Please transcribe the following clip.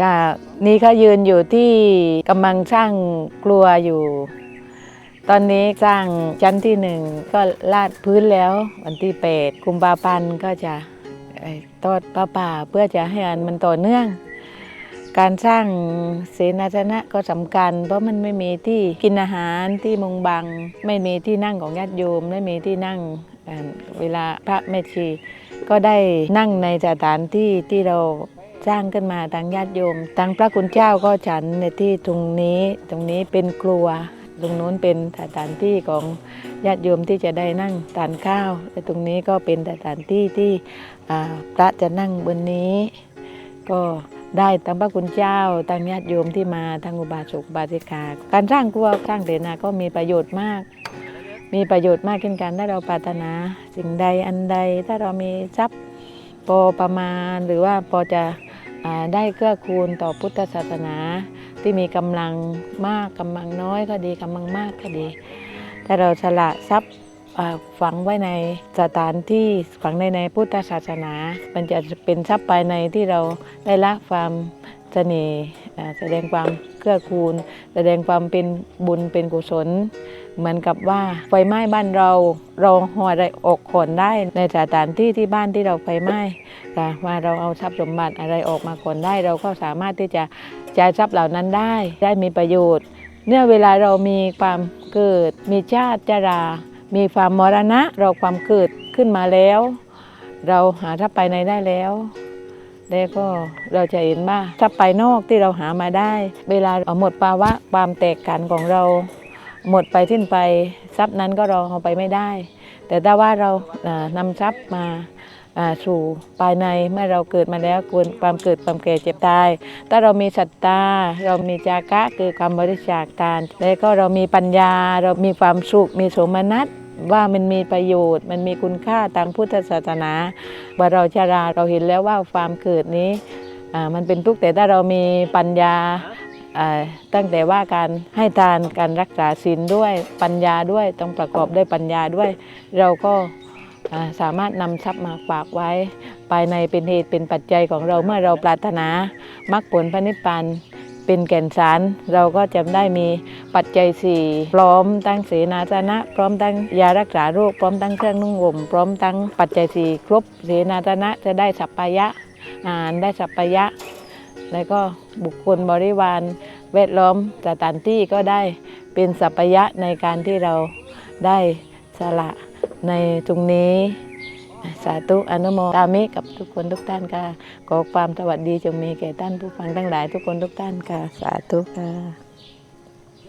ก็นี่เขายืนอยู่ที่กำลังสร้างกลัวอยู่ ตอนนี้สร้างชั้นที่หนึ่งก็ลาดพื้นแล้ว วันที่เปดกุมภาพันธ์ก็จะเอ่อทอดปลาป่าเพื่อจะให้อันมันต่อเนื่อง การสร้างเสนาสนะก็สำคัญ เพราะมันไม่มีที่กินอาหารที่มุงบัง ไม่มีที่นั่งของญาติโยมไม่มีที่นั่งเวลาพระแม่ชี ก็ได้นั่งในสถานที่ที่เรา สร้างขึ้นมาทางญาติโยมทางพระคุณเจ้าก็ฉันในที่ตรงนี้ตรงนี้เป็นครัว ตรงนู้นเป็นสถานที่ของญาติโยมที่จะได้นั่งทานข้าวและตรงนี้ก็เป็นสถานที่ที่พระจะนั่งบนนี้ ก็ได้ทั้งพระคุณเจ้าทั้งญาติโยมที่มาทั้งอุบาสกบาสิกา การสร้างครัวสร้างเสนาก็มีประโยชน์มาก มีประโยชน์มากเช่นกันถ้าเราปรารถนาสิ่งใดอันใดถ้าเรามีทรัพย์พอประมาณหรือว่าพอจะ ได้เกื้อกูลต่อพุทธศาสนา ที่มีกำลังมากกำลังน้อยก็ดีกำลังมากก็ดีถ้าเราสละทรัพย์ฝังไว้ในสถานที่ฝังในในพุทธศาสนา มันจะเป็นทรัพย์ภายในที่เราได้ละความเสน่ห์แสดงความเกื้อกูล แสดงความเป็นบุญเป็นกุศลเหมือนกับว่าไฟไหม้บ้านเรา เราห่อได้อกขนได้ในสถานที่ที่บ้านที่เราไฟไหม้ค่ะว่าเราเอาทรัพย์สมบัติอะไรออกมาขนได้ เราก็สามารถที่จะใช้ทรัพย์เหล่านั้นได้ ได้มีประโยชน์ เนี่ยเวลาเรามีความเกิด มีชาติจรา มีความมรณะ เราความเกิดขึ้นมาแล้ว เราหาทรัพย์ภายในได้แล้วแล้วก็เราจะเห็นว่าทรัพย์ภายนอกที่เราหามาได้ เวลาเอาหมดภาวะความแตกกันของเรา หมดไปสิ้นไปทรัพย์นั้นก็เราเอาไปไม่ได้ แต่ถ้าว่าเรานำทรัพย์มาสู่ภายในเมื่อเราเกิดมาแล้วควรความเกิดความแก่เจ็บตาย ถ้าเรามีศรัทธาเรามีจากะคือความบริจาคทาน แล้วก็เรามีปัญญาเรามีความสุขมีสมนัสว่ามันมีประโยชน์ มันมีคุณค่าทางพุทธศาสนาว่าเราชราเราเห็นแล้วว่าความเกิดนี้มันเป็นทุกข์แต่ถ้าเรามีปัญญา ตั้งแต่ว่าการให้ทานการรักษาศีลด้วยปัญญาด้วยต้องประกอบด้วยปัญญาด้วย เราก็สามารถนำทรัพย์มาฝากไว้ ภายในเป็นเหตุเป็นปัจจัยของเราเมื่อเราปรารถนามรรคผลพระนิพพานเป็นแก่นสาร เราก็จะได้มีปัจจัยสี่พร้อมตั้งเสนาสนะ พร้อมตั้งยารักษาโรคพร้อมตั้งเครื่องนุ่งห่มพร้อมตั้งปัจจัยสี่ครบเสนาสนะจะได้สัปปายะอาหารได้สัปปายะ แล้วก็บุคคลบริวารแวดล้อมสถานที่ก็ได้เป็นสัพพยะในการที่เราได้สละในตรงนี้ สาธุอนุโมทามิกับทุกคนทุกท่านค่ะขอความสวัสดีจงมีแก่ท่านผู้ฟังทั้งหลายทุกคนทุกท่านค่ะ สาธุค่ะ